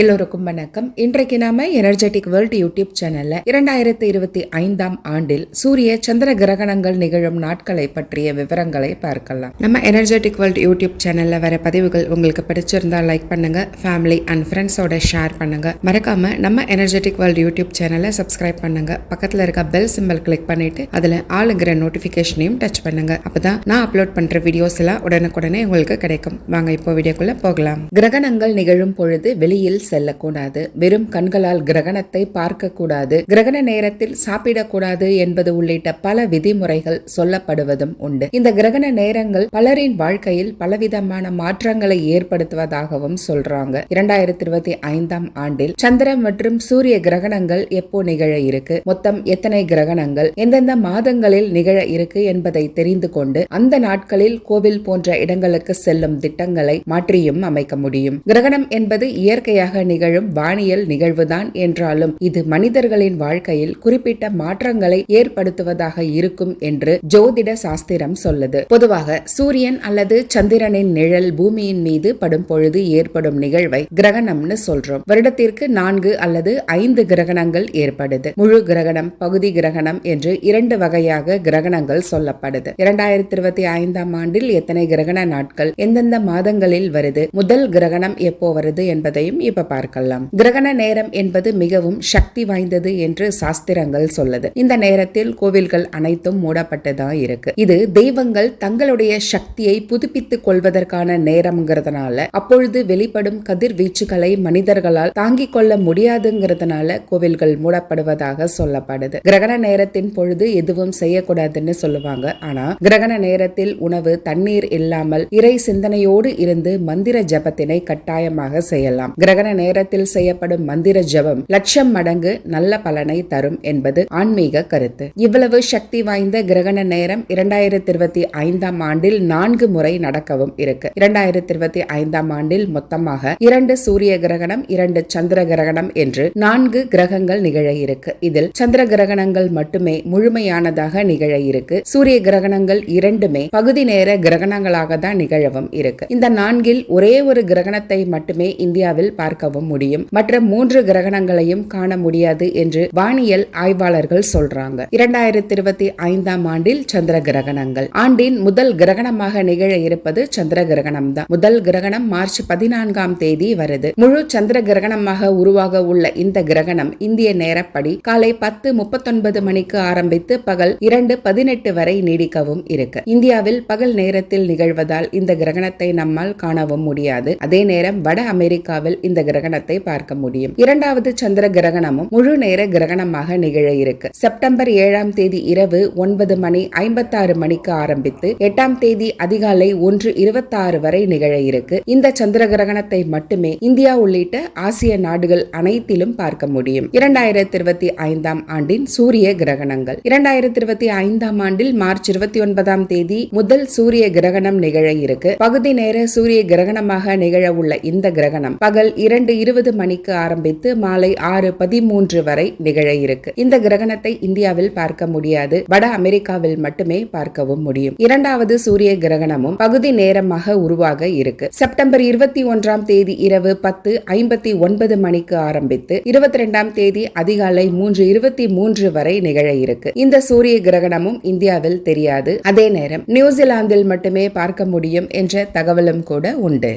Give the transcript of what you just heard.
எல்லோருக்கும் வணக்கம். இன்றைக்கு நாம எனர்ஜெட்டிக் வேர்ல்ட் யூடியூப் சேனல்ல இரண்டாயிரத்தி இருபத்தி ஐந்தாம் ஆண்டில் சூரிய சந்திர கிரகணங்கள் நிகழும் நாட்களை பற்றிய விவரங்களை பார்க்கலாம். நம்ம எனர்ஜெட்டிக் வேர்ல்ட் யூடியூப் சேனல்ல வர பதிவுகள் உங்களுக்கு பிடிச்சிருந்தா லைக் பண்ணுங்க ஃபேமிலி அண்ட் ஃப்ரெண்ட்ஸோட ஷேர் பண்ணுங்க. மறக்காம நம்ம எனர்ஜெட்டிக் வேர்ல்ட் யூடியூப் சேனலை சப்ஸ்கிரைப் பண்ணுங்க. பக்கத்துல இருக்க பெல் சிம்பிள் கிளிக் பண்ணிட்டு அதுல ஆளுங்கிற நோட்டிபிகேஷனையும் டச் பண்ணுங்க. அப்பதான் நான் அப்லோட் பண்ற வீடியோஸ் எல்லாம் உடனுக்குடனே உங்களுக்கு கிடைக்கும். வாங்க இப்போ வீடியோக்குள்ள போகலாம். கிரகணங்கள் நிகழும் பொழுது வெளியில் செல்லக்கூடாது. வெறும் கண்களால் கிரகணத்தை பார்க்கக்கூடாது. கிரகண நேரத்தில் சாப்பிடக்கூடாது என்பது உள்ளிட்ட பல விதிமுறைகள் சொல்லப்படுவதும் உண்டு. இந்த கிரகண நேரங்கள் பலரின் வாழ்க்கையில் பலவிதமான மாற்றங்களை ஏற்படுத்துவதாகவும் சொல்றாங்க. இரண்டாயிரத்தி இருபத்தி ஐந்தாம் ஆண்டில் சந்திரன் மற்றும் சூரிய கிரகணங்கள் எப்போ நிகழ இருக்கு? மொத்தம் எத்தனை கிரகணங்கள்? எந்தெந்த மாதங்களில் நிகழ இருக்கு என்பதை தெரிந்து கொண்டு அந்த நாட்களில் கோவில் போன்ற இடங்களுக்கு செல்லும் திட்டங்களை மாற்றியும் அமைக்க முடியும். கிரகணம் என்பது இயற்கையாக நிகழும் வானியல் நிகழ்வுதான் என்றாலும் இது மனிதர்களின் வாழ்க்கையில் குறிப்பிட்ட மாற்றங்களை ஏற்படுத்துவதாக இருக்கும் என்று ஜோதிட சாஸ்திரம் சொல்லுது. பொதுவாக சூரியன் அல்லது சந்திரனின் நிழல் பூமியின் மீது படும் பொழுது ஏற்படும் நிகழ்வை கிரகணம்னு சொல்றோம். வருடத்திற்கு நான்கு அல்லது ஐந்து கிரகணங்கள் ஏற்படுது. முழு கிரகணம் பகுதி கிரகணம் என்று இரண்டு வகையாக கிரகணங்கள் சொல்லப்படுது. இரண்டாயிரத்தி இருபத்தி ஐந்தாம் ஆண்டில் எத்தனை கிரகண நாட்கள் எந்தெந்த மாதங்களில் வருது முதல் கிரகணம் எப்போ வருது என்பதையும் இப்ப பார்க்கலாம். கிரகண நேரம் என்பது மிகவும் சக்தி வாய்ந்தது என்று சாஸ்திரங்கள் சொல்லுது. இந்த நேரத்தில் கோவில்கள் அனைத்தும் மூடப்பட்டுதான் இருக்கு. இது தெய்வங்கள் தங்களுடைய சக்தியை புதுப்பித்துக் கொள்வதற்கான நேரம்ங்கிறதுனால அப்பொழுது வெளிப்படும் கதிர்வீச்சுகளை மனிதர்களால் தாங்கிக் கொள்ள முடியாதுங்கிறதுனால கோவில்கள் மூடப்படுவதாக சொல்லப்படுது. கிரகண நேரத்தின் பொழுது எதுவும் செய்யக்கூடாதுன்னு சொல்லுவாங்க. ஆனா கிரகண நேரத்தில் உணவு தண்ணீர் இல்லாமல் இறை சிந்தனையோடு இருந்து மந்திர ஜபத்தினை கட்டாயமாக செய்யலாம். கிரகண நேரத்தில் செய்யப்படும் மந்திர ஜபம் லட்சம் மடங்கு நல்ல பலனை தரும் என்பது ஆன்மீக கருத்து. இவ்வளவு சக்தி வாய்ந்த கிரகண நேரம் இரண்டாயிரத்தி இருபத்தி ஐந்தாம் ஆண்டில் நான்கு முறை நடக்கவும் இருக்கு. இரண்டாயிரத்தி இருபத்தி ஐந்தாம் ஆண்டில் மொத்தமாக இரண்டு சூரிய கிரகணம் இரண்டு சந்திர கிரகணம் என்று நான்கு கிரகங்கள் நிகழ இருக்கு. இதில் சந்திர கிரகணங்கள் மட்டுமே முழுமையானதாக நிகழ இருக்கு. சூரிய கிரகணங்கள் இரண்டுமே பகுதி நேர கிரகணங்களாக தான் நிகழவும் இருக்கு. இந்த நான்கில் ஒரே ஒரு கிரகணத்தை மட்டுமே இந்தியாவில் பார்க்க பார்க்கவும் முடியும். மற்ற மூன்று கிரகணங்களையும் காண முடியாது என்று வானியல் ஆய்வாளர்கள் சொல்றாங்க. இரண்டாயிரத்தி இருபத்தி ஐந்தாம் ஆண்டில் சந்திர கிரகணங்கள். ஆண்டின் முதல் கிரகணமாக நிகழ இருப்பது சந்திர கிரகணம் தான் முதல் கிரகணம் மார்ச் பதினான்காம் தேதி வருது. முழு சந்திர கிரகணமாக உருவாக உள்ள இந்த கிரகணம் இந்திய நேரப்படி காலை பத்து முப்பத்தொன்பது மணிக்கு ஆரம்பித்து பகல் இரண்டு பதினெட்டு வரை நீடிக்கவும் இருக்கு. இந்தியாவில் பகல் நேரத்தில் நிகழ்வதால் இந்த கிரகணத்தை நம்மால் காணவும் முடியாது. அதே நேரம் வட அமெரிக்காவில் இந்த கிரகணத்தை பார்க்க முடியும். இரண்டாவது சந்திர கிரகணமும் முழு நேர கிரகணமாக நிகழ இருக்கு. செப்டம்பர் ஏழாம் தேதி இரவு ஒன்பது மணி ஐம்பத்தாறு மணிக்கு ஆரம்பித்து எட்டாம் தேதி அதிகாலை ஒன்று இருபத்தாறு வரை நிகழ இருக்கு. இந்த சந்திர கிரகணத்தை மட்டுமே இந்தியா உள்ளிட்ட ஆசிய நாடுகள் அனைத்திலும் பார்க்க முடியும். இரண்டாயிரத்தி இருபத்தி ஐந்தாம் ஆண்டின் சூரிய கிரகணங்கள். இரண்டாயிரத்தி இருபத்தி ஐந்தாம் ஆண்டில் மார்ச் இருபத்தி ஒன்பதாம் தேதி முதல் சூரிய கிரகணம் நிகழ இருக்கு. பகுதி நேர சூரிய கிரகணமாக நிகழ உள்ள இந்த கிரகணம் பகல் இரண்டு இரண்டு இருபது மணிக்கு ஆரம்பித்து மாலை ஆறு பதிமூன்று வரை நிகழ இருக்கு. இந்த கிரகணத்தை இந்தியாவில் பார்க்க முடியாது. வட அமெரிக்காவில் மட்டுமே பார்க்கவும் முடியும். இரண்டாவது சூரிய கிரகணமும் பகுதி நேரமாக உருவாக இருக்கு. செப்டம்பர் இருபத்தி ஒன்றாம் தேதி இரவு பத்து ஐம்பத்தி ஒன்பது மணிக்கு ஆரம்பித்து இருபத்தி ரெண்டாம் தேதி அதிகாலை மூன்று இருபத்தி மூன்று வரை நிகழ இருக்கு. இந்த சூரிய கிரகணமும் இந்தியாவில் தெரியாது. அதே நேரம் நியூசிலாந்தில் மட்டுமே பார்க்க முடியும் என்ற தகவலும் கூட உண்டு.